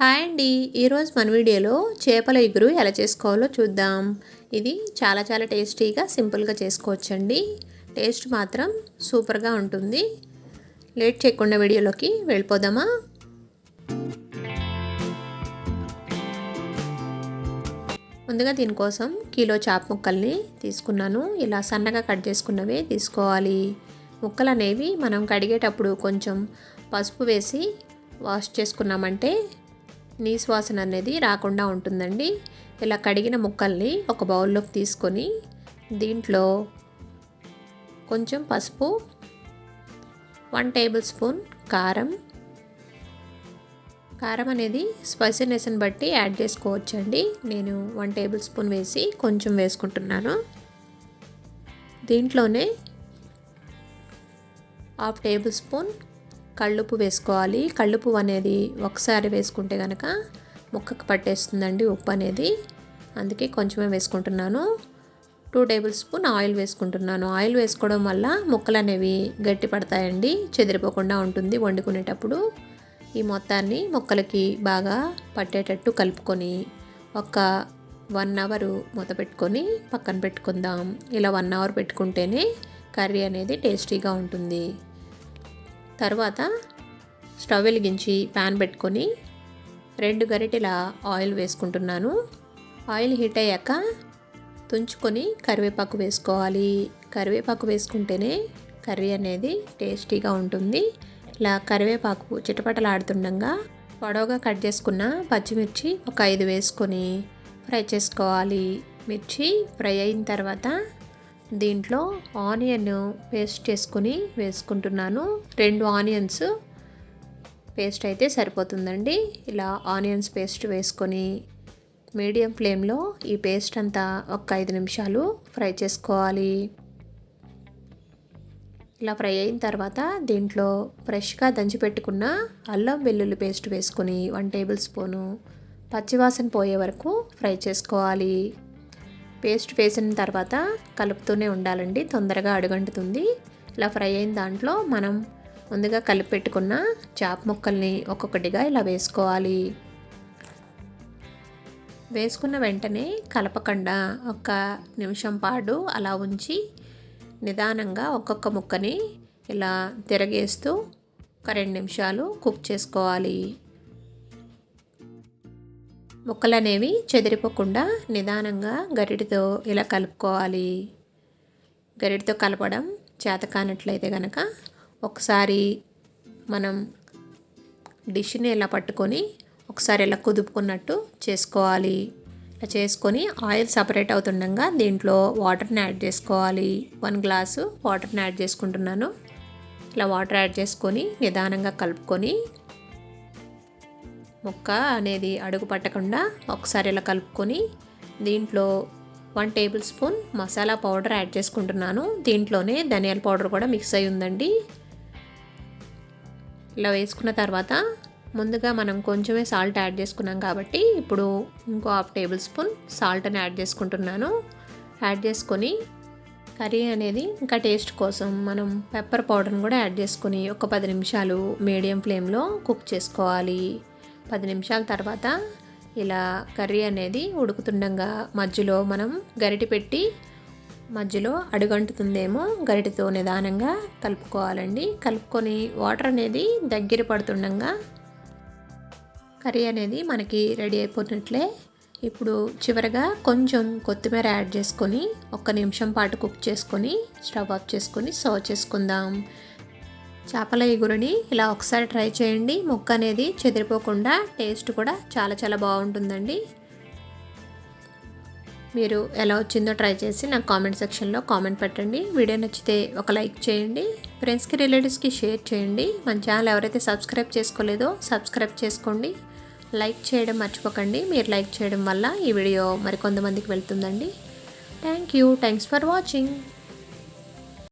Hi అండి. ఈరోజు మన వీడియోలో చేపల ఎగురు ఎలా చేసుకోవాలో చూద్దాం. ఇది చాలా చాలా టేస్టీగా సింపుల్గా చేసుకోవచ్చండి. టేస్ట్ మాత్రం సూపర్గా ఉంటుంది. లేట్ చేయకుండా వీడియోలోకి వెళ్ళిపోదామా? ముందుగా దీనికోసం కిలో చాప ముక్కల్ని తీసుకున్నాను. ఇలా సన్నగా కట్ చేసుకున్నవే తీసుకోవాలి. ముక్కలు అనేవి మనం కడిగేటప్పుడు కొంచెం పసుపు వేసి వాష్ చేసుకున్నామంటే నీస్ వాసన అనేది రాకుండా ఉంటుందండి. ఇలా కడిగిన ముక్కల్ని ఒక బౌల్లోకి తీసుకొని దీంట్లో కొంచెం పసుపు వన్ టేబుల్ స్పూన్ కారం. కారం అనేది స్పైసీనెస్ని బట్టి యాడ్ చేసుకోవచ్చండి. నేను వన్ టేబుల్ స్పూన్ వేసి కొంచెం వేసుకుంటున్నాను. దీంట్లోనే హాఫ్ టేబుల్ స్పూన్ కళ్ళుపు వేసుకోవాలి. కళ్ళుపు అనేది ఒకసారి వేసుకుంటే కనుక ముక్కకు పట్టేస్తుందండి ఉప్పు అనేది. అందుకే కొంచెమే వేసుకుంటున్నాను. టూ టేబుల్ స్పూన్ ఆయిల్ వేసుకుంటున్నాను. ఆయిల్ వేసుకోవడం వల్ల ముక్కలు అనేవి గట్టి పడతాయండి. చెదిరిపోకుండా ఉంటుంది వండుకునేటప్పుడు. ఈ మొత్తాన్ని ముక్కలకి బాగా పట్టేటట్టు కలుపుకొని ఒక వన్ అవర్ మూత పెట్టుకొని పక్కన పెట్టుకుందాం. ఇలా వన్ అవర్ పెట్టుకుంటేనే కర్రీ అనేది టేస్టీగా ఉంటుంది. తర్వాత స్టవ్ వెలిగించి ప్యాన్ పెట్టుకొని రెండు గరిటెల ఆయిల్ వేసుకుంటున్నాను. ఆయిల్ హీట్ అయ్యాక తుంచుకొని కరివేపాకు వేసుకోవాలి. కరివేపాకు వేసుకుంటేనే కర్రీ అనేది టేస్టీగా ఉంటుంది. ఇలా కరివేపాకు చిటపటలాడుతుండగా పొడవుగా కట్ చేసుకున్న పచ్చిమిర్చి ఒక ఐదు వేసుకొని ఫ్రై చేసుకోవాలి. మిర్చి ఫ్రై అయిన తర్వాత దీంట్లో ఆనియన్ పేస్ట్ చేసుకొని వేసుకుంటున్నాను. రెండు ఆనియన్స్ పేస్ట్ అయితే సరిపోతుందండి. ఇలా ఆనియన్స్ పేస్ట్ వేసుకొని మీడియం ఫ్లేమ్లో ఈ పేస్ట్ అంతా ఒక ఐదు నిమిషాలు ఫ్రై చేసుకోవాలి. ఇలా ఫ్రై అయిన తర్వాత దీంట్లో ఫ్రెష్గా దంచి పెట్టుకున్న అల్లం వెల్లుల్లి పేస్ట్ వేసుకొని వన్ టేబుల్ స్పూను పచ్చివాసన పోయే వరకు ఫ్రై చేసుకోవాలి. పేస్ట్ వేసిన తర్వాత కలుపుతూనే ఉండాలండి. తొందరగా అడుగంటుతుంది. ఇలా ఫ్రై అయిన దాంట్లో మనం ముందుగా కలిపి పెట్టుకున్న చాప ముక్కల్ని ఒక్కొక్కటిగా ఇలా వేసుకోవాలి. వేసుకున్న వెంటనే కలపకుండా ఒక నిమిషం పాటు అలా ఉంచి నిదానంగా ఒక్కొక్క ముక్కని ఇలా తిరగేస్తూ ఒక రెండు నిమిషాలు కుక్ చేసుకోవాలి. ముక్కలు అనేవి చెదిరిపోకుండా నిదానంగా గరిటితో ఇలా కలుపుకోవాలి. గరిటితో కలపడం చేత కానట్లయితే కనుక ఒకసారి మనం డిష్ని ఇలా పట్టుకొని ఒకసారి ఇలా కుదుపుకున్నట్టు చేసుకోవాలి. ఇలా చేసుకొని ఆయిల్ సపరేట్ అవుతుండగా దీంట్లో వాటర్ని యాడ్ చేసుకోవాలి. వన్ గ్లాసు వాటర్ని యాడ్ చేసుకుంటున్నాను. ఇలా వాటర్ యాడ్ చేసుకొని నిదానంగా కలుపుకొని ముక్క అనేది అడుగు పట్టకుండా ఒకసారి ఇలా కలుపుకొని దీంట్లో one tablespoon masala powder add చేసుకుంటున్నాను. దీంట్లోనే ధనియాల పౌడర్ కూడా మిక్స్ అయి ఉందండి. ఇలా వేసుకున్న తర్వాత ముందుగా మనం కొంచెమే సాల్ట్ యాడ్ చేసుకున్నాం కాబట్టి ఇప్పుడు ఇంకో హాఫ్ టేబుల్ స్పూన్ సాల్ట్ని యాడ్ చేసుకుంటున్నాను. యాడ్ చేసుకొని కర్రీ అనేది ఇంకా టేస్ట్ కోసం మనం పెప్పర్ పౌడర్ని కూడా యాడ్ చేసుకొని ఒక పది నిమిషాలు మీడియం ఫ్లేమ్లో కుక్ చేసుకోవాలి. పది నిమిషాల తర్వాత ఇలా కర్రీ అనేది ఉడుకుతుండగా మధ్యలో మనం గరిటె పెట్టి మధ్యలో అడుగంటుతుందేమో గరిటెతో నిదానంగా కలుపుకోవాలండి. కలుపుకొని వాటర్ అనేది దగ్గర పడుతుండగా కర్రీ అనేది మనకి రెడీ అయిపోయినట్లే ఇప్పుడు చివరగా కొంచెం కొత్తిమీర యాడ్ చేసుకొని ఒక్క నిమిషం పాటు కుక్ చేసుకొని స్టవ్ ఆఫ్ చేసుకొని సర్వ్ చేసుకుందాం. చేపల ఇగురుని ఇలా ఒకసారి ట్రై చేయండి. ముక్క అనేది చెదిరిపోకుండా టేస్ట్ కూడా చాలా చాలా బాగుంటుందండి. మీరు ఎలా వచ్చిందో ట్రై చేసి నాకు కామెంట్ సెక్షన్లో కామెంట్ పెట్టండి. వీడియో నచ్చితే ఒక లైక్ చేయండి. ఫ్రెండ్స్కి రిలేటివ్స్కి షేర్ చేయండి. మన ఛానల్ ఎవరైతే సబ్స్క్రైబ్ చేసుకోలేదో సబ్స్క్రైబ్ చేసుకోండి. లైక్ చేయడం మర్చిపోకండి. మీరు లైక్ చేయడం వల్ల ఈ వీడియో మరికొంతమందికి వెళ్తుందండి. Thank you. Thanks for watching.